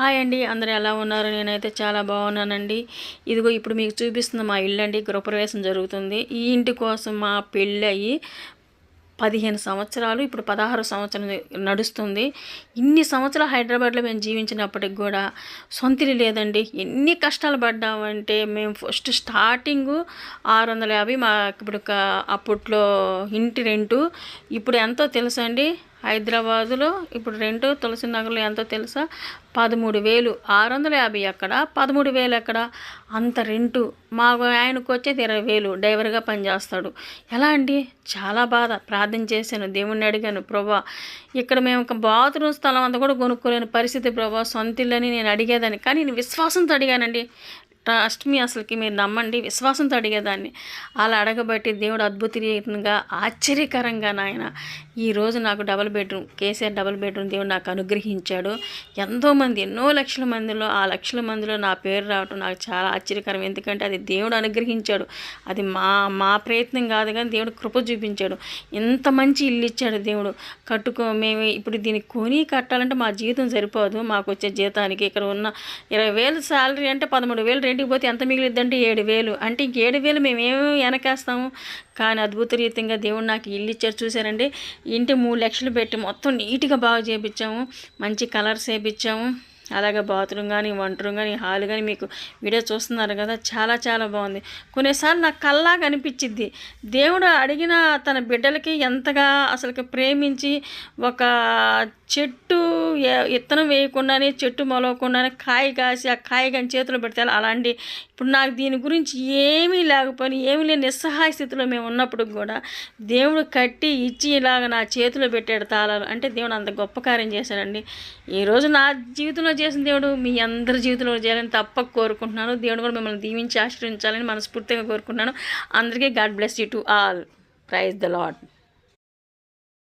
Hi అండి అందరూ ఎలా ఉన్నారు? నేనైతే చాలా బాగున్నానండి. ఇదిగో ఇప్పుడు మీకు చూపిస్తున్న మా ఇల్లు అండి గృహప్రవేశం జరుగుతుంది. ఈ ఇంటి కోసం మా పెళ్ళి అయ్యి పదిహేను సంవత్సరాలు ఇప్పుడు పదహారు సంవత్సరం నడుస్తుంది. ఇన్ని సంవత్సరాలు హైదరాబాద్లో మేము జీవించినప్పటికి కూడా సొంతిలి లేదండి. ఎన్ని కష్టాలు పడ్డామంటే మేము ఫస్ట్ స్టార్టింగు ఆరు వందల యాభై మా ఇప్పుడు అప్పట్లో ఇంటి రెంటు. ఇప్పుడు ఎంతో తెలుసా అండి హైదరాబాదులో ఇప్పుడు రెంట్ తులసి నగర్లో ఎంతో తెలుసా? పదమూడు వేలు. ఆరు వందల యాభై ఎక్కడ? పదమూడు వేలు ఎక్కడ? అంత రెంటు. మా ఆయనకు వచ్చేది ఇరవై వేలు. డ్రైవర్గా పనిచేస్తాడు. ఎలా అండి? చాలా బాధ. ప్రార్థన చేశాను. దేవుణ్ణి అడిగాను ప్రభా ఇక్కడ మేము ఒక బాత్రూమ్ స్థలం అంతా కూడా కొనుక్కోలేని పరిస్థితి ప్రభా. సొంత ఇల్లని నేను అడిగేదాన్ని. కానీ నేను విశ్వాసంతో అడిగానండి. ట్రస్ట్ మీ అసలుకి. మీరు నమ్మండి. విశ్వాసంతో అడిగేదాన్ని. అలా అడగబట్టి దేవుడు అద్భుతంగా ఆశ్చర్యకరంగా నాయన ఈరోజు నాకు double bedroom KCR double bedroom దేవుడు నాకు అనుగ్రహించాడు. ఎంతోమంది ఎన్నో లక్షల మందిలో ఆ లక్షల మందిలో నా పేరు రావటం నాకు చాలా ఆశ్చర్యకరం. ఎందుకంటే అది దేవుడు అనుగ్రహించాడు. అది మా మా ప్రయత్నం కాదు కానీ దేవుడు కృప చూపించాడు. ఎంత మంచి ఇల్లు ఇచ్చాడు దేవుడు. కట్టుకో మేము ఇప్పుడు దీన్ని కొని కట్టాలంటే మా జీవితం సరిపోదు. మాకు వచ్చే జీతానికి ఇక్కడ ఉన్న ఇరవై వేలు శాలరీ అంటే పదమూడు వేలు రెండుకి పోతే ఎంత మిగిలిద్దంటే ఏడు వేలు. అంటే ఇంక ఏడు వేలు మేమేమి వెనకేస్తాము? కానీ అద్భుత రీతంగా దేవుడు నాకు ఇల్లు ఇచ్చారు. చూసారండి ఇంటి మూడు లక్షలు పెట్టి మొత్తం నీట్గా బాగా చేయించాము మంచి కలర్స్ వేయించాము అలాగే బాత్రూమ్ కానీ వంట రూమ్ కానీ హాల్ కానీ మీకు వీడియో చూస్తున్నారు కదా? చాలా చాలా బాగుంది. కొన్నిసార్లు నాకు కల్లాగా అనిపించిద్ది. దేవుడు అడిగిన తన బిడ్డలకి ఎంతగా అసలుకి ప్రేమించి ఒక చెట్టు విత్తనం వేయకుండానే చెట్టు మొలవకుండానే కాయ కాసి ఆ కాయ కానీ చేతిలో పెడతారు అలాంటి ఇప్పుడు నాకు దీని గురించి ఏమీ లేకపోయినా ఏమీ లేని నిస్సహాయ స్థితిలో మేము ఉన్నప్పుడు కూడా దేవుడు కట్టి ఇచ్చి ఇలాగ నా చేతిలో పెట్టాడు తాళాలు. అంటే దేవుడు అంత గొప్ప కార్యం చేశాడండి. ఈరోజు నా జీవితంలో చేసిన దేవుడు మీ అందరి జీవితంలో చేయాలని తప్పక కోరుకుంటున్నాను. దేవుడు కూడా మిమ్మల్ని దీవించి ఆశ్రయించాలని మనస్ఫూర్తిగా కోరుకుంటున్నాను. అందరికీ God bless you to all. Praise the Lord